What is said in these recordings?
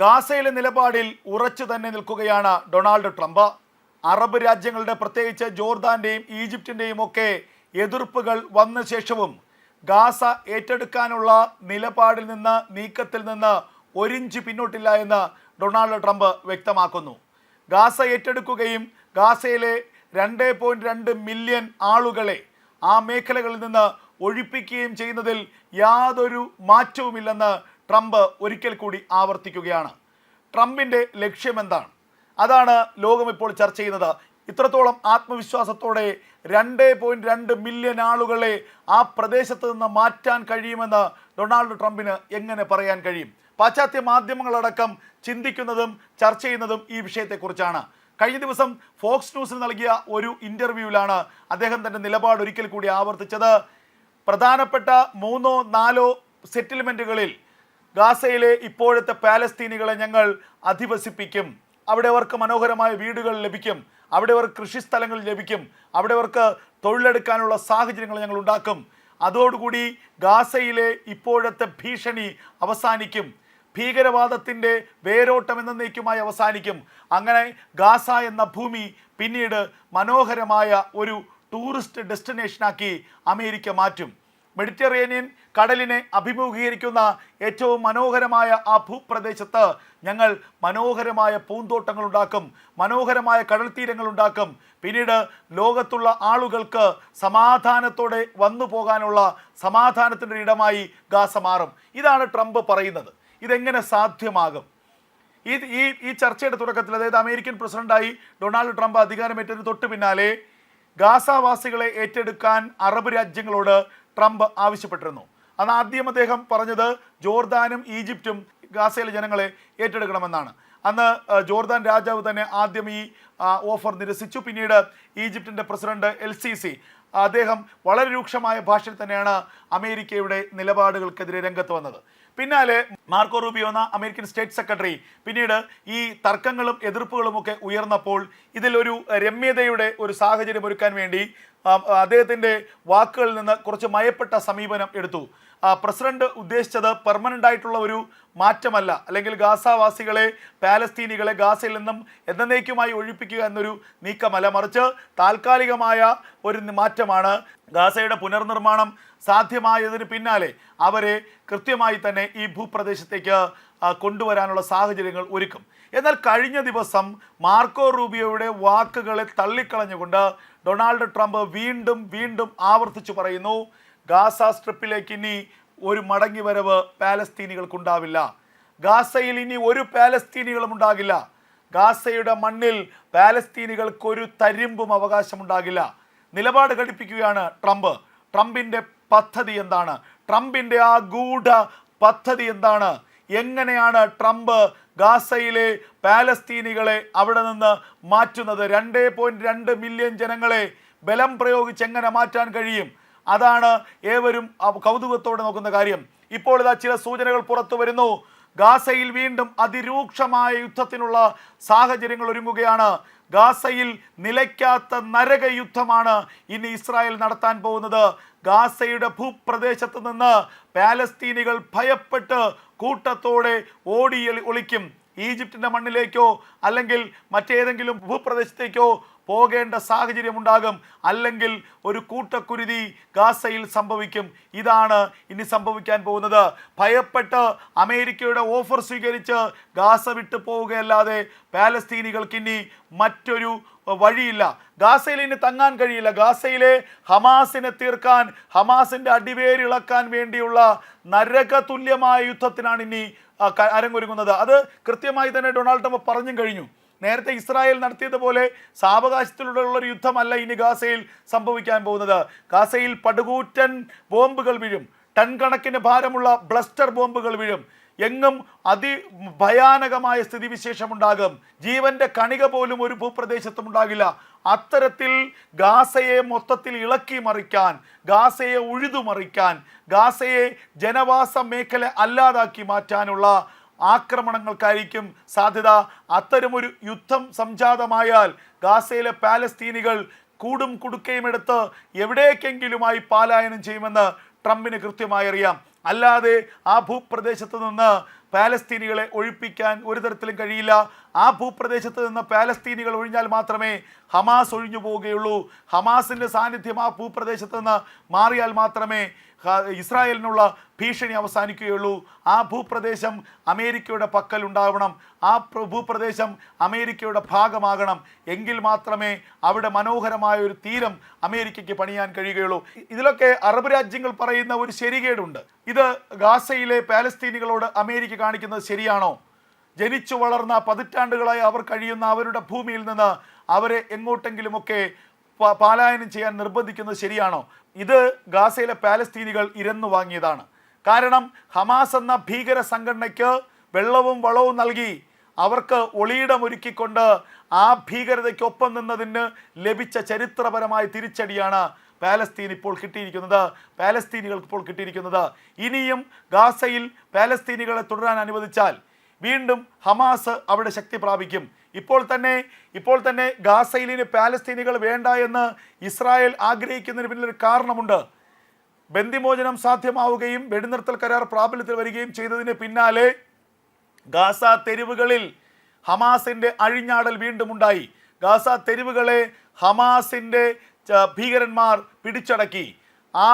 ഗാസയിലെ നിലപാടിൽ ഉറച്ചു തന്നെ നിൽക്കുകയാണ് ഡൊണാൾഡ് ട്രംപ്. അറബ് രാജ്യങ്ങളുടെ പ്രത്യേകിച്ച് ജോർദാന്റെയും ഈജിപ്റ്റിന്റെയും ഒക്കെ എതിർപ്പുകൾ വന്ന ശേഷവും ഗാസ ഏറ്റെടുക്കാനുള്ള നിലപാടിൽ നിന്ന് നീക്കത്തിൽ നിന്ന് ഒരിഞ്ച് പിന്നോട്ടില്ല എന്ന് ഡൊണാൾഡ് ട്രംപ് വ്യക്തമാക്കുന്നു. ഗാസ ഏറ്റെടുക്കുകയും ഗാസയിലെ രണ്ട് പോയിന്റ് രണ്ട് മില്യൺ ആളുകളെ ആ മേഖലകളിൽ നിന്ന് ഒഴിപ്പിക്കുകയും ചെയ്യുന്നതിൽ യാതൊരു മാറ്റവുമില്ലെന്ന് ട്രംപ് ഒരിക്കൽ കൂടി ആവർത്തിക്കുകയാണ്. ട്രംപിന്റെ ലക്ഷ്യമെന്താണ് അതാണ് ലോകം ഇപ്പോൾ ചർച്ച ചെയ്യുന്നത്. ഇത്രത്തോളം ആത്മവിശ്വാസത്തോടെ രണ്ട് പോയിന്റ് രണ്ട് മില്യൺ ആളുകളെ ആ പ്രദേശത്ത് നിന്ന് മാറ്റാൻ കഴിയുമെന്ന് ഡൊണാൾഡ് ട്രംപിന് എങ്ങനെ പറയാൻ കഴിയും? പാശ്ചാത്യ മാധ്യമങ്ങളടക്കം ചിന്തിക്കുന്നതും ചർച്ച ചെയ്യുന്നതും ഈ വിഷയത്തെക്കുറിച്ചാണ്. കഴിഞ്ഞ ദിവസം ഫോക്സ് ന്യൂസിന് നൽകിയ ഒരു ഇന്റർവ്യൂവിലാണ് അദ്ദേഹം തന്റെ നിലപാട് ഒരിക്കൽ കൂടി ആവർത്തിച്ചത്. പ്രധാനപ്പെട്ട മൂന്നോ നാലോ സെറ്റിൽമെന്റുകളിൽ ഗാസയിലെ ഇപ്പോഴത്തെ പാലസ്തീനികളെ ഞങ്ങൾ അധിവസിപ്പിക്കും. അവിടെ അവർക്ക് മനോഹരമായ വീടുകൾ ലഭിക്കും. അവിടെ അവർക്ക് കൃഷിസ്ഥലങ്ങൾ ലഭിക്കും. അവിടെ അവർക്ക് തൊഴിലെടുക്കാനുള്ള സാഹചര്യങ്ങൾ ഞങ്ങൾ ഉണ്ടാക്കും. അതോടുകൂടി ഗാസയിലെ ഇപ്പോഴത്തെ ഭീഷണി അവസാനിക്കും. ഭീകരവാദത്തിന്റെ വേരോട്ടം എന്നേക്കുമായി അവസാനിക്കും. അങ്ങനെ ഗാസ എന്ന ഭൂമി പിന്നീട് മനോഹരമായ ഒരു ടൂറിസ്റ്റ് ഡെസ്റ്റിനേഷനാക്കി അമേരിക്ക മാറ്റും. മെഡിറ്ററേനിയൻ കടലിനെ അഭിമുഖീകരിക്കുന്ന ഏറ്റവും മനോഹരമായ ആ ഭൂപ്രദേശത്ത് ഞങ്ങൾ മനോഹരമായ പൂന്തോട്ടങ്ങൾ ഉണ്ടാക്കും മനോഹരമായ കടൽ തീരങ്ങൾ ഉണ്ടാക്കും പിന്നീട് ലോകത്തുള്ള ആളുകൾക്ക് സമാധാനത്തോടെ വന്നു പോകാനുള്ള സമാധാനത്തിന്റെ ഇടമായി ഗാസ മാറും. ഇതാണ് ട്രംപ് പറയുന്നത്. ഇതെങ്ങനെ സാധ്യമാകും? ഈ ഈ ഈ ചർച്ചയുടെ തുടക്കത്തിൽ അതായത് അമേരിക്കൻ പ്രസിഡന്റായി ഡൊണാൾഡ് ട്രംപ് അധികാരമേറ്റതിന് തൊട്ട് പിന്നാലെ ഗാസാവാസികളെ ഏറ്റെടുക്കാൻ അറബ് രാജ്യങ്ങളോട് ട്രംപ് ആവശ്യപ്പെട്ടിരുന്നു. അന്ന് ആദ്യം അദ്ദേഹം പറഞ്ഞത് ജോർദാനും ഈജിപ്തും ഗാസയിലെ ജനങ്ങളെ ഏറ്റെടുക്കണമെന്നാണ്. അന്ന് ജോർദാൻ രാജാവ് തന്നെ ആദ്യം ഈ ഓഫർ നിരസിച്ചു. പിന്നീട് ഈജിപ്തിന്റെ പ്രസിഡന്റ് എൽ സി സി അദ്ദേഹം വളരെ രൂക്ഷമായ ഭാഷയിൽ തന്നെയാണ് അമേരിക്കയുടെ നിലപാടുകൾക്കെതിരെ രംഗത്ത് വന്നത്. പിന്നാലെ മാർക്കോ റൂബിയോ എന്ന അമേരിക്കൻ സ്റ്റേറ്റ് സെക്രട്ടറി പിന്നീട് ഈ തർക്കങ്ങളും എതിർപ്പുകളുമൊക്കെ ഉയർന്നപ്പോൾ ഇതിലൊരു രമ്യതയുടെ ഒരു സാഹചര്യം ഒരുക്കാൻ വേണ്ടി അദ്ദേഹത്തിന്റെ വാക്കുകളിൽ നിന്ന് കുറച്ച് മയപ്പെട്ട സമീപനം എടുത്തു. പ്രസിഡന്റ് ഉദ്ദേശിച്ചത് പെർമനന്റ് ആയിട്ടുള്ള ഒരു മാറ്റമല്ല. അല്ലെങ്കിൽ ഗാസാവാസികളെ പാലസ്തീനികളെ ഗാസയിൽ നിന്നും എന്നേക്കുമായി ഒഴിപ്പിക്കുക എന്നൊരു നീക്കമല്ല. മറിച്ച് താൽക്കാലികമായ ഒരു മാറ്റമാണ് ഗാസയുടെ പുനർനിർമ്മാണം സാധ്യമായതിന് പിന്നാലെ അവരെ കൃത്യമായി തന്നെ ഈ ഭൂപ്രദേശത്തേക്ക് കൊണ്ടുവരാനുള്ള സാഹചര്യങ്ങൾ ഒരുക്കും. എന്നാൽ കഴിഞ്ഞ ദിവസം മാർക്കോ റൂബിയോയുടെ വാക്കുകളെ തള്ളിക്കളഞ്ഞുകൊണ്ട് ഡൊണാൾഡ് ട്രംപ് വീണ്ടും വീണ്ടും ആവർത്തിച്ചു പറയുന്നു ഗാസ സ്ട്രിപ്പിലേക്ക് ഇനി ഒരു മടങ്ങി വരവ് പാലസ്തീനികൾക്കുണ്ടാവില്ല. ഗാസയിൽ ഇനി ഒരു പാലസ്തീനികളും ഉണ്ടാകില്ല. ഗാസയുടെ മണ്ണിൽ പാലസ്തീനികൾക്കൊരു തരിമ്പും അവകാശമുണ്ടാകില്ല. നിലപാട് ഘടിപ്പിക്കുകയാണ് ട്രംപ്. ട്രംപിന്റെ പദ്ധതി എന്താണ്? ട്രംപിന്റെ ആ ഗൂഢ പദ്ധതി എന്താണ്? എങ്ങനെയാണ് ട്രംപ് ഗാസയിലെ പാലസ്തീനികളെ അവിടെ നിന്ന് മാറ്റുന്നത്? രണ്ട് പോയിന്റ് രണ്ട് മില്യൺ ജനങ്ങളെ ബലം പ്രയോഗിച്ച് എങ്ങനെ മാറ്റാൻ കഴിയും? അതാണ് ഏവരും കൗതുകത്തോടെ നോക്കുന്ന കാര്യം. ഇപ്പോൾ ഇതാ ചില സൂചനകൾ പുറത്തു വരുന്നു. ഗാസയിൽ വീണ്ടും അതിരൂക്ഷമായ യുദ്ധത്തിനുള്ള സാഹചര്യങ്ങൾ ഒരുങ്ങുകയാണ്. ഗാസയിൽ നിലയ്ക്കാത്ത നരക യുദ്ധമാണ് ഇനി ഇസ്രായേൽ നടത്താൻ പോകുന്നത്. ഗാസയുടെ ഭൂപ്രദേശത്ത് നിന്ന് പാലസ്തീനികൾ ഭയപ്പെട്ട് കൂട്ടത്തോടെ ഓടി ഒളിക്കും. ഈജിപ്തിന്റെ മണ്ണിലേക്കോ അല്ലെങ്കിൽ മറ്റേതെങ്കിലും ഭൂപ്രദേശത്തേക്കോ പോകേണ്ട സാഹചര്യം ഉണ്ടാകും അല്ലെങ്കിൽ ഒരു കൂട്ടക്കുരുതി ഗാസയിൽ സംഭവിക്കും. ഇതാണ് ഇനി സംഭവിക്കാൻ പോകുന്നത്. ഭയപ്പെട്ട് അമേരിക്കയുടെ ഓഫർ സ്വീകരിച്ച് ഗാസ വിട്ടു പോവുകയല്ലാതെ പാലസ്തീനികൾക്ക് ഇനി മറ്റൊരു വഴിയില്ല. ഗാസയിൽ ഇനി തങ്ങാൻ കഴിയില്ല. ഗാസയിലെ ഹമാസിനെ തീർക്കാൻ ഹമാസിന്റെ അടിവേരിളക്കാൻ വേണ്ടിയുള്ള നരകതുല്യമായ യുദ്ധത്തിനാണ് ഇനി അരങ്ങൊരുങ്ങുന്നത്. അത് കൃത്യമായി തന്നെ ഡൊണാൾഡ് ട്രംപ് പറഞ്ഞും കഴിഞ്ഞു. നേരത്തെ ഇസ്രായേൽ നടത്തിയതുപോലെ സാവകാശത്തിലൂടെയുള്ള ഒരു യുദ്ധമല്ല ഇനി ഗാസയിൽ സംഭവിക്കാൻ പോകുന്നത്. ഗാസയിൽ പടുകൂറ്റൻ ബോംബുകൾ വീഴും. ടൺ കണക്കിന് ഭാരമുള്ള ബ്ലസ്റ്റർ ബോംബുകൾ വീഴും. എങ്ങും അതിഭയാനകമായ സ്ഥിതിവിശേഷമുണ്ടാകും. ജീവന്റെ കണിക പോലും ഒരു ഭൂപ്രദേശത്തും ഉണ്ടാകില്ല. അത്തരത്തിൽ ഗാസയെ മൊത്തത്തിൽ ഇളക്കി മറിക്കാൻ ഗാസയെ ഉഴുതുമറിക്കാൻ ഗാസയെ ജനവാസ മേഖല അല്ലാതാക്കി മാറ്റാനുള്ള ആക്രമണങ്ങൾക്കായിരിക്കും സാധ്യത. അത്തരമൊരു യുദ്ധം സംജാതമായാൽ ഗാസയിലെ പാലസ്തീനികൾ കൂടും കുടുക്കയും എടുത്ത് എവിടേക്കെങ്കിലുമായി പാലായനം ചെയ്യുമെന്ന് ട്രംപിന് കൃത്യമായി അറിയാം. അല്ലാതെ ആ ഭൂപ്രദേശത്ത് നിന്ന് പാലസ്തീനികളെ ഒഴിപ്പിക്കാൻ ഒരു തരത്തിലും കഴിയില്ല. ആ ഭൂപ്രദേശത്ത് നിന്ന് പാലസ്തീനികൾ ഒഴിഞ്ഞാൽ മാത്രമേ ഹമാസ് ഒഴിഞ്ഞു പോവുകയുള്ളൂ. ഹമാസിന്റെ സാന്നിധ്യം ആ ഭൂപ്രദേശത്ത് നിന്ന് മാറിയാൽ മാത്രമേ ഇസ്രായേലിനുള്ള ഭീഷണി അവസാനിക്കുകയുള്ളൂ. ആ ഭൂപ്രദേശം അമേരിക്കയുടെ പക്കൽ ഉണ്ടാവണം. ആ പ്ര- ഭൂപ്രദേശം അമേരിക്കയുടെ ഭാഗമാകണം. എങ്കിൽ മാത്രമേ അവിടെ മനോഹരമായ ഒരു തീരം അമേരിക്കയ്ക്ക് പണിയാൻ കഴിയുകയുള്ളൂ. ഇതിലൊക്കെ അറബ് രാജ്യങ്ങൾ പറയുന്ന ഒരു ശരികേടുണ്ട്. ഇത് ഗാസയിലെ പാലസ്തീനികളോട് അമേരിക്ക കാണിക്കുന്നത് ശരിയാണോ? ജനിച്ചു വളർന്ന പതിറ്റാണ്ടുകളായി അവർ കഴിയുന്ന അവരുടെ ഭൂമിയിൽ നിന്ന് അവരെ എങ്ങോട്ടെങ്കിലുമൊക്കെ പാലായനം ചെയ്യാൻ നിർബന്ധിക്കുന്നത് ശരിയാണോ? ഇത് ഗാസയിലെ പാലസ്തീനികൾ ഇരന്നു വാങ്ങിയതാണ്. കാരണം ഹമാസ് എന്ന ഭീകര സംഘടനയ്ക്ക് വെള്ളവും വളവും നൽകി അവർക്ക് ഒളിയിടം ഒരുക്കിക്കൊണ്ട് ആ ഭീകരതയ്ക്കൊപ്പം നിന്നതിന് ലഭിച്ച ചരിത്രപരമായ തിരിച്ചടിയാണ് പാലസ്തീൻ ഇപ്പോൾ കിട്ടിയിരിക്കുന്നത്. പാലസ്തീനികൾക്ക് ഇപ്പോൾ കിട്ടിയിരിക്കുന്നത്. ഇനിയും ഗാസയിൽ പാലസ്തീനികളെ തുടരാൻ അനുവദിച്ചാൽ വീണ്ടും ഹമാസ് അവിടെ ശക്തി പ്രാപിക്കും. ഇപ്പോൾ തന്നെ ഇപ്പോൾ തന്നെ ഗാസയിലിന് പാലസ്തീനികൾ വേണ്ട എന്ന് ഇസ്രായേൽ ആഗ്രഹിക്കുന്നതിന് പിന്നിലൊരു കാരണമുണ്ട്. ബന്ധിമോചനം സാധ്യമാവുകയും വെടിനിർത്തൽ കരാർ പ്രാബല്യത്തിൽ വരികയും ചെയ്തതിന് പിന്നാലെ ഗാസ തെരുവുകളിൽ ഹമാസിന്റെ അഴിഞ്ഞാടൽ വീണ്ടും ഉണ്ടായി. ഗാസ തെരുവുകളെ ഹമാസിന്റെ ഭീകരന്മാർ പിടിച്ചടക്കി. ആ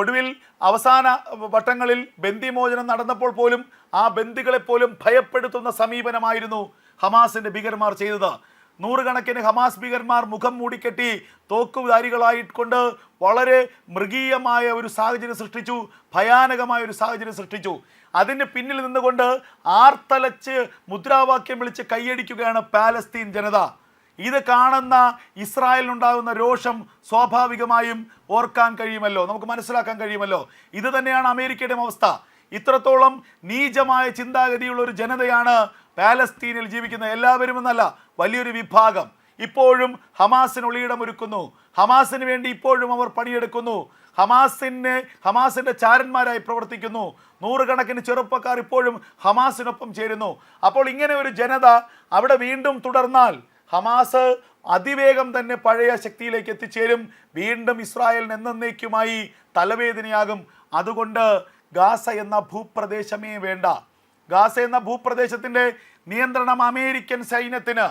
ഒടുവിൽ അവസാന വട്ടങ്ങളിൽ ബന്ദിമോചനം നടന്നപ്പോൾ പോലും ആ ബന്ദികളെപ്പോലും ഭയപ്പെടുത്തുന്ന സമീപനമായിരുന്നു ഹമാസിന്റെ ഭീകരന്മാർ ചെയ്തത്. നൂറുകണക്കിന് ഹമാസ് ഭീകരന്മാർ മുഖം മൂടിക്കെട്ടി തോക്കുധാരികളായിക്കൊണ്ട് വളരെ മൃഗീയമായ ഒരു സാഹചര്യം സൃഷ്ടിച്ചു ഭയാനകമായ ഒരു സാഹചര്യം സൃഷ്ടിച്ചു. അതിന് പിന്നിൽ നിന്നുകൊണ്ട് ആർത്തലച്ച് മുദ്രാവാക്യം വിളിച്ച് കൈയടിക്കുകയാണ് പാലസ്തീൻ ജനത. ഇത് കാണുന്ന ഇസ്രായേലിനുണ്ടാകുന്ന രോഷം സ്വാഭാവികമായും ഓർക്കാൻ കഴിയുമല്ലോ. നമുക്ക് മനസ്സിലാക്കാൻ കഴിയുമല്ലോ. ഇത് തന്നെയാണ് അമേരിക്കയുടെ അവസ്ഥ. ഇത്രത്തോളം നീചമായ ചിന്താഗതിയുള്ള ഒരു ജനതയാണ് പാലസ്തീനിൽ ജീവിക്കുന്ന എല്ലാവരും എന്നല്ല വലിയൊരു വിഭാഗം. ഇപ്പോഴും ഹമാസിന് ഒളിയിടം ഒരുക്കുന്നു. ഹമാസിന് വേണ്ടി ഇപ്പോഴും അവർ പണിയെടുക്കുന്നു. ഹമാസിന് ഹമാസിന്റെ ചാരന്മാരായി പ്രവർത്തിക്കുന്നു. നൂറുകണക്കിന് ചെറുപ്പക്കാർ ഇപ്പോഴും ഹമാസിനൊപ്പം ചേരുന്നു. അപ്പോൾ ഇങ്ങനെ ഒരു ജനത അവിടെ വീണ്ടും തുടർന്നാൽ ഹമാസ് അതിവേഗം തന്നെ പഴയ ശക്തിയിലേക്ക് എത്തിച്ചേരും. വീണ്ടും ഇസ്രായേലിന് എന്നേക്കുമായി തലവേദനയാകും. അതുകൊണ്ട് ഗാസ എന്ന ഭൂപ്രദേശമേ വേണ്ട. ഗാസ എന്ന ഭൂപ്രദേശത്തിന്റെ നിയന്ത്രണം അമേരിക്കൻ സൈന്യത്തിന്.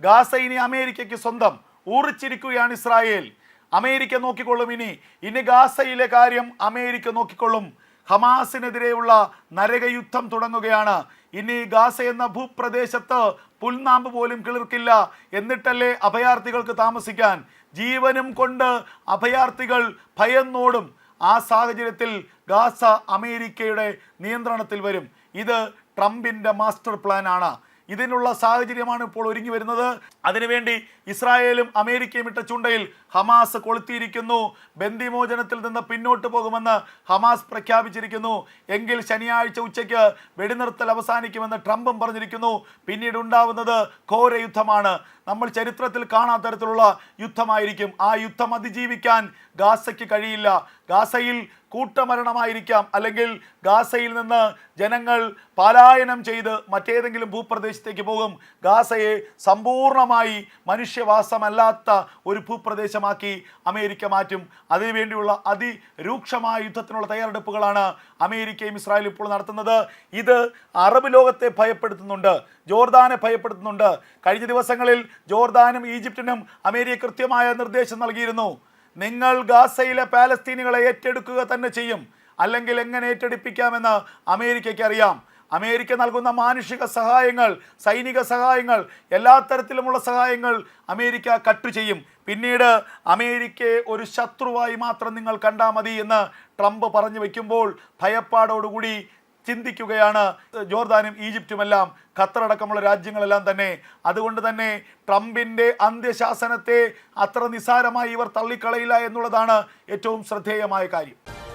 ഗാസ ഇനി അമേരിക്കയ്ക്ക് സ്വന്തം. ഊറിച്ചിരിക്കുകയാണ് ഇസ്രായേൽ. അമേരിക്ക നോക്കിക്കൊള്ളും ഇനി. ഇനി ഗാസയിലെ കാര്യം അമേരിക്ക നോക്കിക്കൊള്ളും. ഹമാസിനെതിരെയുള്ള നരകയുദ്ധം തുടങ്ങുകയാണ്. ഇനി ഗാസ എന്ന ഭൂപ്രദേശത്ത് പുൽനാമ്പ് പോലും കിളിർക്കില്ല. എന്നിട്ടല്ലേ അഭയാർത്ഥികൾക്ക് താമസിക്കാൻ? ജീവനും കൊണ്ട് അഭയാർത്ഥികൾ ഭയന്നോടും. ആ സാഹചര്യത്തിൽ ഗാസ അമേരിക്കയുടെ നിയന്ത്രണത്തിൽ വരും. ഇത് ട്രംപിന്റെ മാസ്റ്റർ പ്ലാനാണ്. ഇതിനുള്ള സാഹചര്യമാണ് ഇപ്പോൾ ഒരുങ്ങി വരുന്നത്. അതിനുവേണ്ടി ഇസ്രായേലും അമേരിക്കയും ഇട്ട ചുണ്ടയിൽ ഹമാസ് കൊളുത്തിയിരിക്കുന്നു. ബന്ദിമോചനത്തിൽ നിന്ന് പിന്നോട്ട് പോകുമെന്ന് ഹമാസ് പ്രഖ്യാപിച്ചിരിക്കുന്നു. എങ്കിൽ ശനിയാഴ്ച ഉച്ചയ്ക്ക് വെടിനിർത്തൽ അവസാനിക്കുമെന്ന് ട്രംപും പറഞ്ഞിരിക്കുന്നു. പിന്നീട് ഉണ്ടാവുന്നത് ഘോര യുദ്ധമാണ്. നമ്മൾ ചരിത്രത്തിൽ കാണാത്ത തരത്തിലുള്ള യുദ്ധമായിരിക്കും. ആ യുദ്ധം അതിജീവിക്കാൻ ഗാസയ്ക്ക് കഴിയില്ല. ഗാസയിൽ കൂട്ടമരണമായിരിക്കാം. അല്ലെങ്കിൽ ഗാസയിൽ നിന്ന് ജനങ്ങൾ പലായനം ചെയ്ത് മറ്റേതെങ്കിലും ഭൂപ്രദേശത്തേക്ക് പോകും. ഗാസയെ സമ്പൂർണമായി മനുഷ്യവാസമല്ലാത്ത ഒരു ഭൂപ്രദേശമാക്കി അമേരിക്ക മാറ്റും. അതിനുവേണ്ടിയുള്ള അതിരൂക്ഷമായ യുദ്ധത്തിനുള്ള തയ്യാറെടുപ്പുകളാണ് അമേരിക്കയും ഇസ്രായേലും ഇപ്പോൾ നടത്തുന്നത്. ഇത് അറബ് ലോകത്തെ ഭയപ്പെടുത്തുന്നുണ്ട് ജോർദാനെ ഭയപ്പെടുത്തുന്നുണ്ട്. കഴിഞ്ഞ ദിവസങ്ങളിൽ ജോർദാനും ഈജിപ്തിനും അമേരിക്ക കൃത്യമായ നിർദ്ദേശം നൽകിയിരുന്നു. നിങ്ങൾ ഗാസയിലെ പാലസ്തീനുകളെ ഏറ്റെടുക്കുക തന്നെ ചെയ്യും. അല്ലെങ്കിൽ എങ്ങനെ ഏറ്റെടുപ്പിക്കാമെന്ന് അമേരിക്കയ്ക്ക് അറിയാം. അമേരിക്ക നൽകുന്ന മാനുഷിക സഹായങ്ങൾ സൈനിക സഹായങ്ങൾ എല്ലാ തരത്തിലുമുള്ള സഹായങ്ങൾ അമേരിക്ക കട്ട് ചെയ്യും. പിന്നീട് അമേരിക്കയെ ഒരു ശത്രുവായി മാത്രം നിങ്ങൾ കണ്ടാൽ മതി എന്ന് ട്രംപ് പറഞ്ഞു വയ്ക്കുമ്പോൾ ഭയപ്പാടോടുകൂടി ചിന്തിക്കുകയാണ്. ജോർദാനും ഈജിപ്തുമെല്ലാം ഖത്തറടക്കമുള്ള രാജ്യങ്ങളെല്ലാം തന്നെ. അതുകൊണ്ട് തന്നെ ട്രംപിന്റെ അന്ത്യശാസനത്തെ അത്ര നിസാരമായി ഇവർ തള്ളിക്കളയില്ല എന്നുള്ളതാണ് ഏറ്റവും ശ്രദ്ധേയമായ കാര്യം.